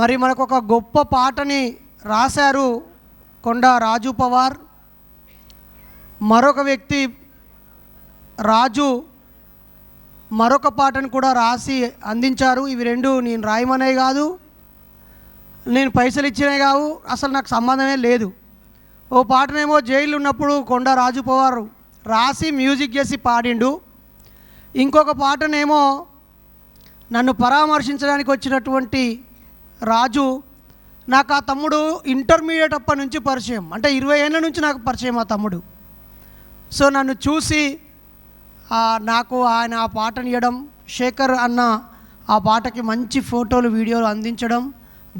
మరి మనకు ఒక గొప్ప పాటని రాశారు కొండ రాజు పవార్. మరొక వ్యక్తి రాజు మరొక పాటను కూడా రాసి అందించారు. ఇవి రెండు నేను రాయమనే కాదు నేను పైసలు ఇచ్చినవి కావు అసలు నాకు సంబంధమే లేదు. ఓ పాటనేమో జైలు ఉన్నప్పుడు కొండ రాజు పవార్ రాసి మ్యూజిక్ చేసి పాడిండు. ఇంకొక పాటనేమో నన్ను పరామర్శించడానికి వచ్చినటువంటి రాజు నాకు ఆ తమ్ముడు ఇంటర్మీడియట్ అప్పటి నుంచి పరిచయం. అంటే ఇరవై ఏళ్ళ నుంచి నాకు పరిచయం ఆ తమ్ముడు. సో నన్ను చూసి నాకు ఆయన ఆ పాటను ఇవ్వడం శేఖర్ అన్న ఆ పాటకి మంచి ఫోటోలు వీడియోలు అందించడం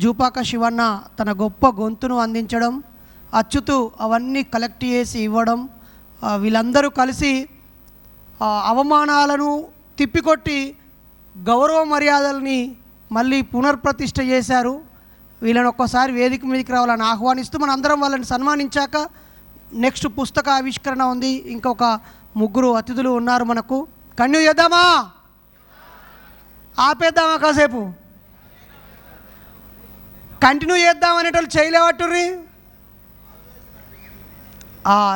జూపాక శివన్న తన గొప్ప గొంతును అందించడం అచ్చుతూ అవన్నీ కలెక్ట్ చేసి ఇవ్వడం వీళ్ళందరూ కలిసి అవమానాలను తిప్పికొట్టి గౌరవ మర్యాదల్ని మళ్ళీ పునర్ప్రతిష్ఠ చేశారు. వీళ్ళని ఒక్కసారి వేదిక మీదకి రావాలని ఆహ్వానిస్తూ మన అందరం వాళ్ళని సన్మానించాక నెక్స్ట్ పుస్తక ఆవిష్కరణ ఉంది. ఇంకొక ముగ్గురు అతిథులు ఉన్నారు మనకు. కన్యూ చేద్దామా? ఆపేద్దామా కాసేపు? కంటిన్యూ చేద్దాం అనేటోళ్ళు చేయలేవట్టుర్రి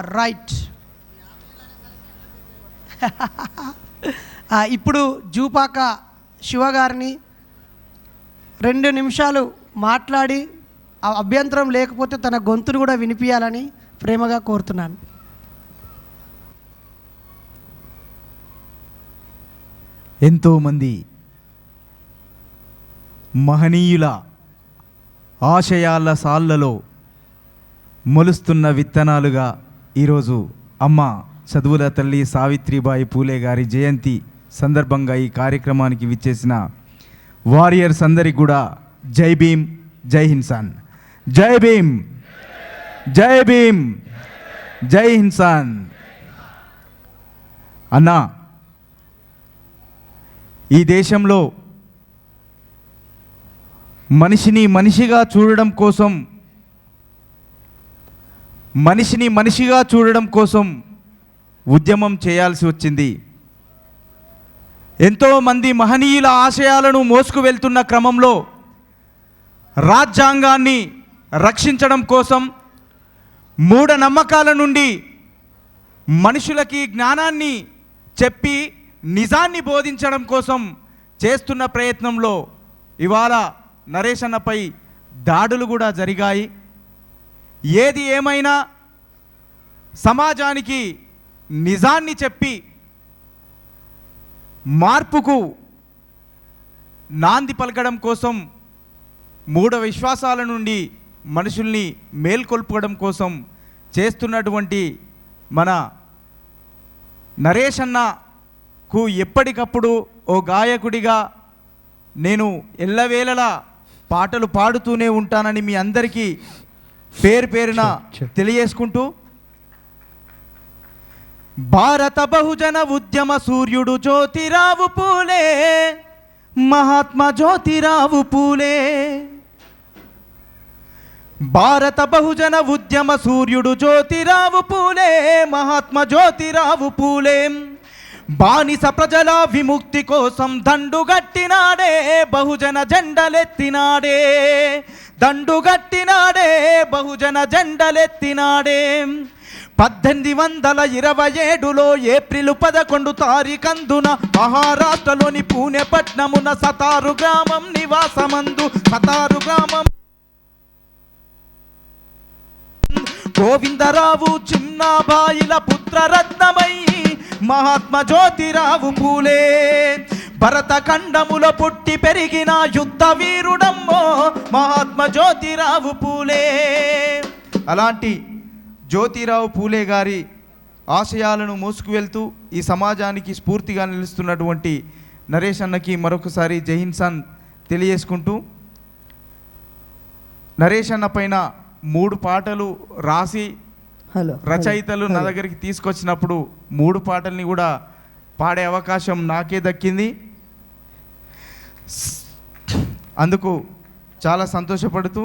రైట్. ఇప్పుడు జూపాక శివగారిని రెండు నిమిషాలు మాట్లాడి ఆ అభ్యంతరం లేకపోతే తన గొంతును కూడా వినిపించాలని ప్రేమగా కోరుతున్నాను. ఎంతోమంది మహనీయుల ఆశయాల సాళ్ళలో మొలుస్తున్న విత్తనాలుగా ఈరోజు అమ్మ చదువుల తల్లి సావిత్రిబాయి పూలే గారి జయంతి సందర్భంగా ఈ కార్యక్రమానికి విచ్చేసిన వారియర్స్ అందరికి కూడా జై భీమ్ జై హిన్సాన్. జై భీమ్ జై భీమ్ జై హిన్సాన్. అన్నా ఈ దేశంలో మనిషిని మనిషిగా చూడడం కోసం మనిషిని మనిషిగా చూడడం కోసం ఉద్యమం చేయాల్సి వచ్చింది. ఎంతోమంది మహనీయుల ఆశయాలను మోసుకు వెళ్తున్న క్రమంలో రాజ్యాంగాన్ని రక్షించడం కోసం మూఢనమ్మకాల నుండి మనుషులకి జ్ఞానాన్ని చెప్పి నిజాన్ని బోధించడం కోసం చేస్తున్న ప్రయత్నంలో ఇవాళ నరేష్ అన్నపై దాడులు కూడా జరిగాయి. ఏది ఏమైనా సమాజానికి నిజాన్ని చెప్పి మార్పుకు నాంది పలకడం కోసం మూఢ విశ్వాసాల నుండి మనుషుల్ని మేల్కొల్పడం కోసం చేస్తున్నటువంటి మన నరేష్ అన్నకు ఎప్పటికప్పుడు ఓ గాయకుడిగా నేను ఎల్లవేళలా పాటలు పాడుతూనే ఉంటానని మీ అందరికీ పేరు పేరున తెలియజేసుకుంటూ భారత బహుజన ఉద్యమ సూర్యుడు జ్యోతిరావు పూలే మహాత్మా జ్యోతిరావు పూలే. భారత బహుజన ఉద్యమ సూర్యుడు జ్యోతిరావు పూలే మహాత్మా జ్యోతిరావు పూలే. బానిస ప్రజల విముక్తి కోసం దండుగట్టినాడే బహుజన జెండలెత్తినాడే. దండుగట్టినాడే బహుజన జెండలెత్తినాడే. పద్దెనిమిది వందల ఇరవై ఏడులో ఏప్రిల్ పదకొండు తారీఖందున మహారాష్ట్రలోని పూణె పట్నమున సతారు గ్రామం నివాసమందు సతారు గ్రామం గోవిందరావు చిన్నాబాయిల పుత్రరత్నమై మహాత్మా జ్యోతిరావు పూలే. భరతఖండములో పుట్టి పెరిగిన యుద్ధ వీరుడమ్మో మహాత్మా జ్యోతిరావు పూలే. అలాంటి జ్యోతిరావు పూలే గారి ఆశయాలను మోసుకు వెళ్తూ ఈ సమాజానికి స్ఫూర్తిగా నిలుస్తున్నటువంటి నరేష్ అన్నకి మరొకసారి జైహిన్సాన్ తెలియజేసుకుంటూ నరేష్ అన్న పైన మూడు పాటలు రాసి హలో రచయితలు నా దగ్గరికి తీసుకొచ్చినప్పుడు మూడు పాటల్ని కూడా పాడే అవకాశం నాకే దక్కింది. అందుకు చాలా సంతోషపడుతూ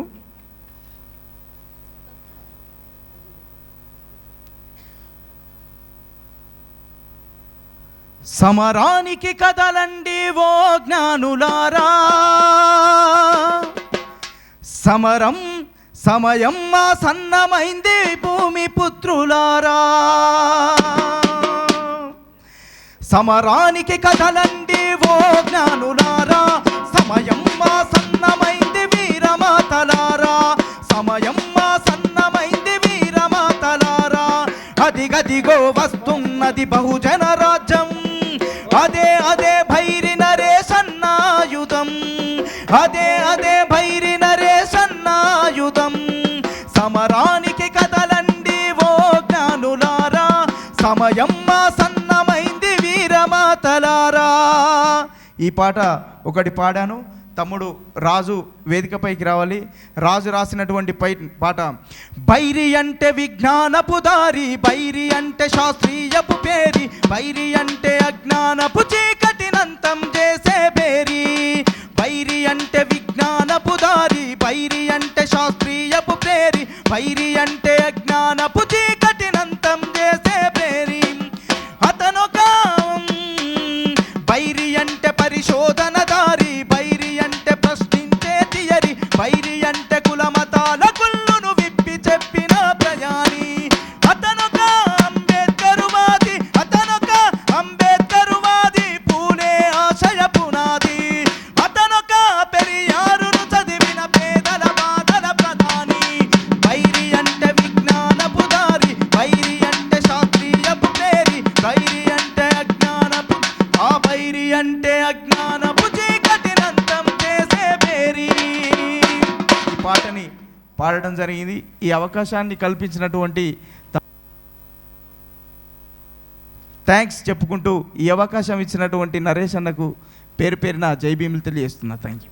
సమరానికి కదలండి ఓ జ్ఞానులారా. సమరం సమయం మా సన్నమైంది భూమి పుత్రులారా. సమరానికి కదలండి ఓ జ్ఞానులారా. సమయం మా సన్నమైంది వీరమాతలారా. సమయం మా సన్నమైంది వీరమాతలారా. అదిగదిగో వస్తున్నది బహుజన రాజ్యం. అదే అదే భైరి నరేశన్నాయుధం. అదే అదే భైరి నరేశన్నాయుధం. సమరానికి కదలండి ఓ జ్ఞానులారా. సమయం మా సన్నమైంది వీరమాతలారా. ఈ పాట ఒకటి పాడాను. తమ్ముడు రాజు వేదికపైకి రావాలి. రాజు రాసినటువంటి పై పాట బైరి అంటే విజ్ఞానపు దారి బైరి అంటే శాస్త్రీయపు పేరి బైరి అంటే అజ్ఞానపు పాడడం జరిగింది. ఈ అవకాశాన్ని కల్పించినటువంటి థ్యాంక్స్ చెప్పుకుంటూ ఈ అవకాశం ఇచ్చినటువంటి నరేష్ అన్నకు పేరు పేరున జైభీములు తెలియజేస్తున్నా. Thank you